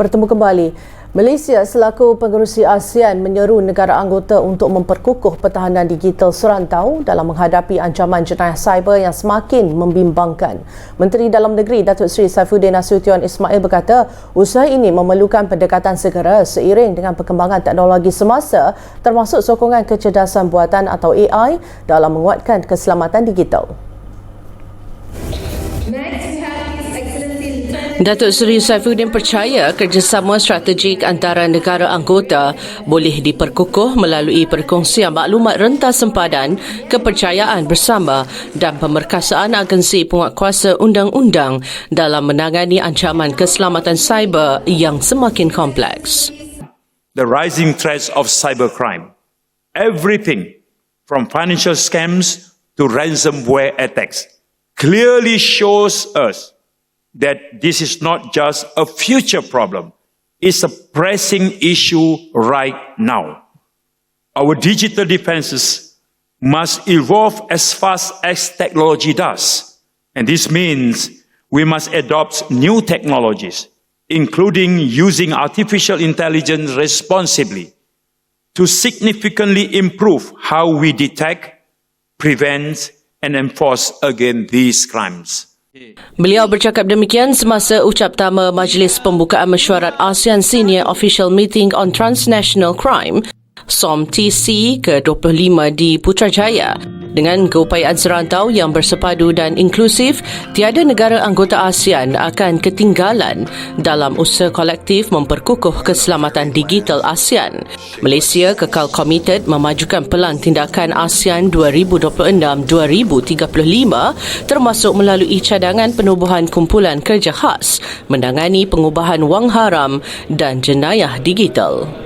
bertemu kembali. Malaysia selaku pengerusi ASEAN menyeru negara anggota untuk memperkukuh pertahanan digital serantau dalam menghadapi ancaman jenayah cyber yang semakin membimbangkan. Menteri Dalam Negeri Datuk Seri Saifuddin Nasution Ismail berkata, usaha ini memerlukan pendekatan segera seiring dengan perkembangan teknologi semasa termasuk sokongan kecerdasan buatan atau AI dalam menguatkan keselamatan digital. Datuk Seri Saifuddin percaya kerjasama strategik antara negara anggota boleh diperkukuh melalui perkongsian maklumat rentas sempadan, kepercayaan bersama dan pemerkasaan agensi penguatkuasa undang-undang dalam menangani ancaman keselamatan cyber yang semakin kompleks. the rising threats of cybercrime. Everything from financial scams to ransomware attacks clearly shows us that this is not just a future problem, it's a pressing issue right now. Our digital defenses must evolve as fast as technology does. And this means we must adopt new technologies, including using artificial intelligence responsibly to significantly improve how we detect, prevent, and enforce against these crimes. Beliau bercakap demikian semasa ucap tama Majlis Pembukaan Mesyuarat ASEAN Senior Official Meeting on Transnational Crime SOMTC ke-25 di Putrajaya. Dengan keupayaan serantau yang bersepadu dan inklusif, tiada negara anggota ASEAN akan ketinggalan dalam usaha kolektif memperkukuh keselamatan digital ASEAN. Malaysia kekal komited memajukan pelan tindakan ASEAN 2026-2035 termasuk melalui cadangan penubuhan kumpulan kerja khas menangani pengubahan wang haram dan jenayah digital.